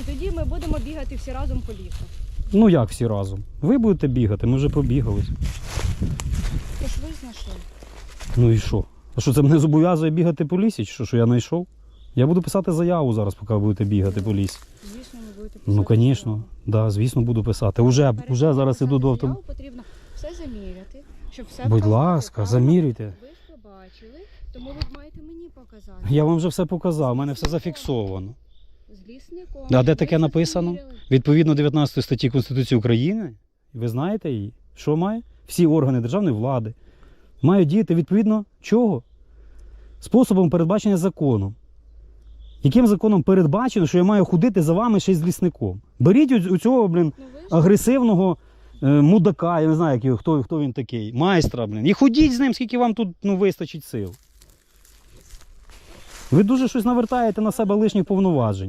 І тоді ми будемо бігати всі разом по лісу. Ну як всі разом? Ви будете бігати, ми вже пробігались. Ти ж визнайшли. Ну і що? А що це мене зобов'язує бігати по лісі? Чи що, що я знайшов? Я буду писати заяву зараз, поки ви будете бігати по лісі. Звісно, ви будете Ну, звісно, да, звісно, буду писати. Уже, Перед уже тим, зараз іду до писати авто. Потрібно все заміряти, щоб все Будь ласка, правильно. замірюйте. Ви ж побачили, тому ви маєте мені показати. Я вам вже все показав, у мене все зафіксовано. З лісником. А де таке написано? Відповідно 19 статті Конституції України, ви знаєте її, що має? Всі органи державної влади мають діяти відповідно чого? Способом передбачення законом. Яким законом передбачено, що я маю ходити за вами ще й з лісником? Беріть у- цього, блін, Ну, агресивного е, мудака, я не знаю, як його, хто, хто він такий, майстра, блін. І ходіть з ним, скільки вам тут ну, вистачить сил. Ви дуже щось навертаєте на себе лишніх повноважень.